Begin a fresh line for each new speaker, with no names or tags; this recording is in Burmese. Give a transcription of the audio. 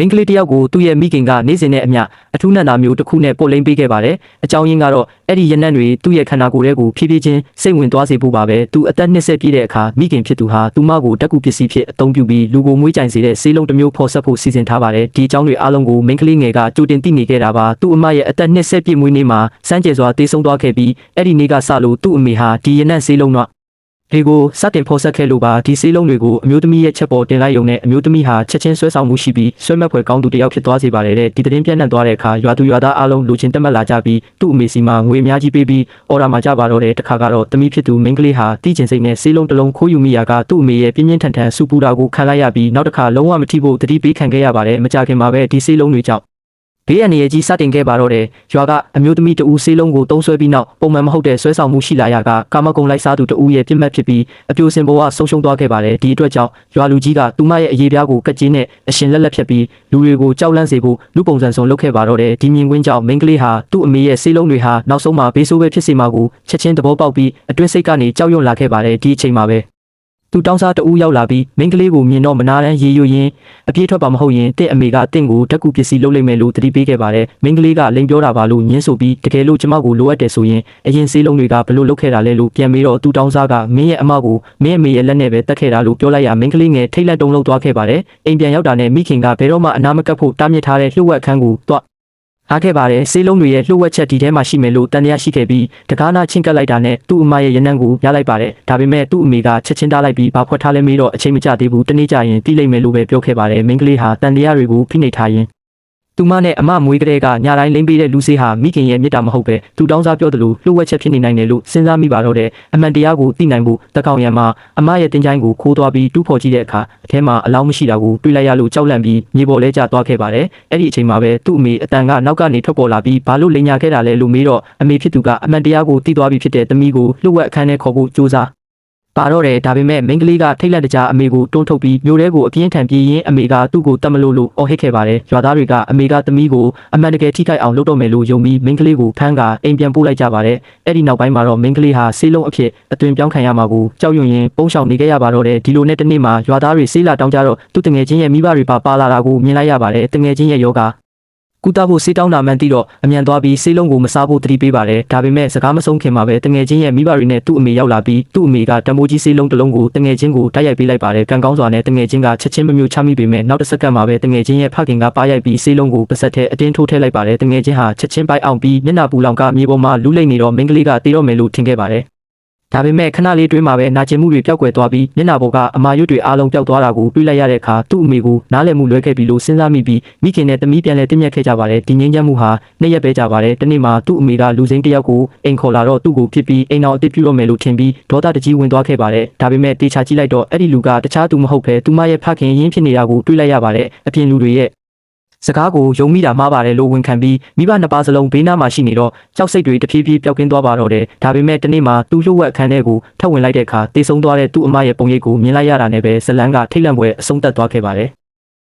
မိန်းကလေးတစ်ယောက်ကိုသူ့ရဲ့မိခင်ကနေ့စဉ်နဲ့အမျှအထူးနံတာမျိုးတစ်ခုနဲ့ပို့လိမ့်ပေးခဲ့ပါတယ်။အကြောင်းရင်းကတော့အဲ့ဒီရနံ့တွေသူ့ရဲ့ခန္ဓာကိုယ်ထဲကိုဖြည်းဖြည်းချင်းစိတ်ဝင်သွားစေဖို့ပါပဲ။သူအသက်20ပြည့်တဲ့အခါမိခင်ဖြစ်သူဟာသူမကိုတက်ကူပစ္စည်းဖြစ်အသုံးပြုပြီးလူကိုမွေးကြိုင်စေတဲ့ဆေးလုံးတစ်မျိုးဖော်ဆက်ဖို့စီစဉ်ထားပါတယ်။ဒီအကြောင်းတွေအားလုံးကိုမိန်းကလေးငယ်ကကြိုတင်သိနေခဲ့တာပါ။သူ့အမရဲ့အသက်20ပြည့်မွေးနေ့မှာစမ်းကြယ်စွာတေးဆုံးသွားခဲ့ပြီးအဲ့ဒီနေ့ကစလို့သူ့အမေဟာဒီရနံ့ဆေးလုံးတော့ ဒီကိုစတင်ဖော်ဆက်ခဲ့လို့ပါဒီဆေးလုံးတွေကိုအမျိုးသမီးရဲ့ချက်ပေါ်တင်လိုက်ရုံနဲ့အမျိုးသမီးဟာချက်ချင်းဆွဲဆောင်မှုရှိပြီးဆွဲမက်ဖွယ်ကောင်းသူတစ်ယောက်ဖြစ်သွားစေပါတယ်တဲ့ဒီသတင်းပြန့်နှံ့သွားတဲ့အခါရွာသူရွာသားအားလုံးလူချင်းတက်မှတ်လာကြပြီးသူ့အမေစီမှာငွေအများကြီးပေးပြီးအော်ဒါမှာကြပါတော့တဲ့တခါကတော့သမီးဖြစ်သူမိန်းကလေးဟာတီးကျင်စိတ်နဲ့ဆေးလုံးတစ်လုံးခိုးယူမိရာကသူ့အမေရဲ့ပြင်းပြင်းထန်ထန်စူပူတာကိုခံလိုက်ရပြီးနောက်တစ်ခါလုံးဝမထိဖို့တတိပေးခံခဲ့ရပါတယ်မကြခင်မှာပဲဒီဆေးလုံးတွေကြောင့် ဘေးအန္တရာယ်ကြီးစတင်ခဲ့ပါတော့တယ်။ရွာကအမျိုးသမီးတဦးဆေးလုံးကိုတုံးဆွဲပြီးနောက်ပုံမှန်မဟုတ်တဲ့ဆွဲဆောင်မှုရှိလာရကကာမဂုဏ်လိုက်စားသူတဦးရဲ့ပြစ်မှတ်ဖြစ်ပြီးအပြိုစင်ဘဝဆုံးရှုံးသွားခဲ့ပါတယ်။ဒီအတွက်ကြောင့်ရွာလူကြီးကသူမရဲ့အရေးပြားကိုကတ်ကြီးနဲ့အရှင်လက်လက်ဖြတ်ပြီးလူတွေကိုကြောက်လန့်စေဖို့လူပုံစံစုံလုပ်ခဲ့ပါတော့တယ်။ဒီမြင်ကွင်းကြောင့်မိန်းကလေးဟာသူ့အမေရဲ့ဆေးလုံးတွေဟာနောက်ဆုံးမှာဘေးဆိုးပဲဖြစ်စေမှာကိုချက်ချင်းသဘောပေါက်ပြီးအတွင်းစိတ်ကနေကြောက်ရွံ့လာခဲ့ပါတယ်ဒီအချိန်မှာပဲ။ သူတောင်းစားတဦးရောက်လာပြီးမိန်းကလေးကိုမြင်တော့မနာတမ်းရေရွရင်အပြေးထွက်ပါမဟုတ်ရင်တင့်အမေကတင့်ကိုဓာတ်ကူပစ္စည်းလုပ်လိုက်မယ်လို့တတိပေးခဲ့ပါတယ်မိန်းကလေးကလိန်ပြောတာပါလို့ညင်းဆိုပြီးတကယ်လို့ကျမကိုလိုအပ်တယ်ဆိုရင်အရင်ဆေးလုံးတွေကဘလို့လုပ်ခဲ့တာလဲလို့ပြန်ပြီးတော့သူတောင်းစားကမင်းရဲ့အမကိုမင်းအမေရဲ့လက်နဲ့ပဲတတ်ခဲ့တာလို့ပြောလိုက်ရမိန်းကလေးငယ်ထိတ်လက်တုံးလုံးသွားခဲ့ပါတယ်အိမ်ပြန်ရောက်တာနဲ့မိခင်ကဘယ်တော့မှအနာမကပ်ဖို့တားမြစ်ထားတဲ့လှုပ်ဝက်ခန်းကိုတွား အားခဲ့ပါတယ်ဆေးလုံးတွေရဲ့လှုပ်ဝက်ချက်ဒီထဲမှာရှိမယ်လို့တန်တရားရှိခဲ့ပြီးတကားနာချင်းကပ်လိုက်တာနဲ့သူ့အမရဲ့ရနံ့ကိုရလိုက်ပါတယ်ဒါပေမဲ့သူ့အမေကချက်ချင်းတားလိုက်ပြီးဘာဖွက်ထားလဲမေးတော့အချိန်မကျသေးဘူးတနေ့ကျရင်တီးလိုက်မယ်လို့ပဲပြောခဲ့ပါတယ်မိန်းကလေးဟာတန်တရားတွေကိုဖိနှိပ်ထားရင် သူမနဲ့အမမွေးကလေးကညာတိုင်းလိမ့်ပေးတဲ့လူစေးဟာမိခင်ရဲ့မြစ်တာမဟုတ်ပဲသူတောင်းစားပြောသလိုလှုပ်ဝက်ချက်ဖြစ်နေနိုင်တယ်လို့စဉ်းစားမိပါတော့တဲ့အမှန်တရားကိုသိနိုင်ဖို့တကောင်ရံမှာအမရဲ့တင်ချိုင်းကိုခိုးသွားပြီးတူးဖော်ကြည့်တဲ့အခါအထဲမှာအလောင်းမရှိတာကိုတွေ့လိုက်ရလို့ကြောက်လန့်ပြီးမြေပေါ်လဲကျသွားခဲ့ပါတယ်အဲ့ဒီအချိန်မှာပဲသူ့အမေအတန်ကနောက်ကနေထွက်ပေါ်လာပြီးဘာလို့လိန်ညာခဲ့တာလဲလို့မေးတော့အမေဖြစ်သူကအမှန်တရားကိုသိသွားပြီးဖြစ်တဲ့သမီးကိုလှုပ်ဝက်အခန်းထဲခေါ်ဖို့ကြိုးစား ပါတော့တယ်ဒါပေမဲ့မိန်းကလေးကထိတ်လန့်တကြားအမေကိုတွန်းထုတ်ပြီးမျိုးတဲကိုအပြင်းထန်ပြေးရင်းအမေကသူ့ကိုတတ်မလို့လို့အော်ဟစ်ခဲ့ပါတယ်ရွာသားတွေကအမေကသမီးကိုအမှန်တကယ်ထိခိုက်အောင်လုပ်တော့မယ်လို့ယုံပြီးမိန်းကလေးကိုဖမ်းကအိမ်ပြန်ပို့လိုက်ကြပါတယ်အဲ့ဒီနောက်ပိုင်းမှာတော့မိန်းကလေးဟာဆေးလုံးအဖြစ်အသွင်ပြောင်းခံရမှာကိုကြောက်ရွံ့ရင်ပုံရှောင်နေခဲ့ရပါတော့တယ်ဒီလိုနဲ့တနေ့မှာရွာသားတွေဆေးလာတောင်းကြတော့သူ့တငယ်ချင်းရဲ့မိဘတွေပါပါလာတာကိုမြင်လိုက်ရပါတယ်တငယ်ချင်းရဲ့ယောဂ ကုသဖို့စေးတောင်းတာမှန်သိတော့အမြန်သွားပြီးစေးလုံးကိုမစားဖို့တတိပေးပါတယ်ဒါပေမဲ့စကားမဆုံးခင်မှာပဲတငယ်ချင်းရဲ့မိဘတွေနဲ့သူ့အမေရောက်လာပြီးသူ့အမေကတမိုးကြီးစေးလုံးတစ်လုံးကိုတငယ်ချင်းကိုတိုက်ရိုက်ပေးလိုက်ပါတယ်ကံကောင်းစွာနဲ့တငယ်ချင်းကချက်ချင်းမမျိုးချမိပေမဲ့နောက်တစ်စက္ကန့်မှာပဲတငယ်ချင်းရဲ့ဖခင်ကပါရိုက်ပြီးစေးလုံးကိုပါဆက်ထဲအတင်းထိုးထည့်လိုက်ပါတယ်တငယ်ချင်းဟာချက်ချင်းပိုက်အောင်ပြီးမျက်နှာပူလောင်ကမြေပေါ်မှာလူးလိမ့်နေတော့မိန်းကလေးကတေးတော့မယ်လို့ထင်ခဲ့ပါတယ် ဒါပေမဲ့ခဏလေးတွင်းမှာပဲနာကျင်မှုတွေပျောက်ကွယ်သွားပြီးမျက်နှာပေါ်ကအမာရွတ်တွေအားလုံးပျောက်သွားတာကိုတွေ့လိုက်ရတဲ့အခါသူ့အမေကိုနားလည်မှုလွဲခဲ့ပြီလို့စဉ်းစားမိပြီးမိခင်နဲ့သမီးပြန်လဲတင်းမြတ်ခဲ့ကြပါတယ်ဒီငင်းချမ်းမှုဟာနှစ်ရက်ပဲကြာပါတယ်တနေ့မှာသူ့အမေကလူစိမ်းတစ်ယောက်ကိုအိမ်ခေါ်လာတော့သူ့ကိုဖြစ်ပြီးအိမ်တော်အစ်ပြုတော့မယ်လို့ထင်ပြီးဒေါသတကြီးဝင်သွားခဲ့ပါတယ်ဒါပေမဲ့တေချာကြည့်လိုက်တော့အဲ့ဒီလူကတခြားသူမဟုတ်ဘဲသူမရဲ့ဖခင်ရင်းဖြစ်နေတာကိုတွေ့လိုက်ရပါတယ်အပြင်လူတွေရဲ့ စကားကိုယုံမိတာမှားပါတယ်လို့ဝန်ခံပြီးမိဘနှစ်ပါးစလုံးဘေးနားမှာရှိနေတော့ကြောက်စိတ်တွေတဖြည်းဖြည်းပျောက်ကင်းသွားပါတော့တယ်ဒါပေမဲ့တနေ့မှာသူ့လှုပ်ဝက်အခန်းထဲကိုထပ်ဝင်လိုက်တဲ့အခါတေဆုံသွားတဲ့သူ့အမရဲ့ပုံရိပ်ကိုမြင်လိုက်ရတာနဲ့ပဲဇလန်းကထိတ်လန့်ပွဲအဆုံးသတ်သွားခဲ့ပါတယ်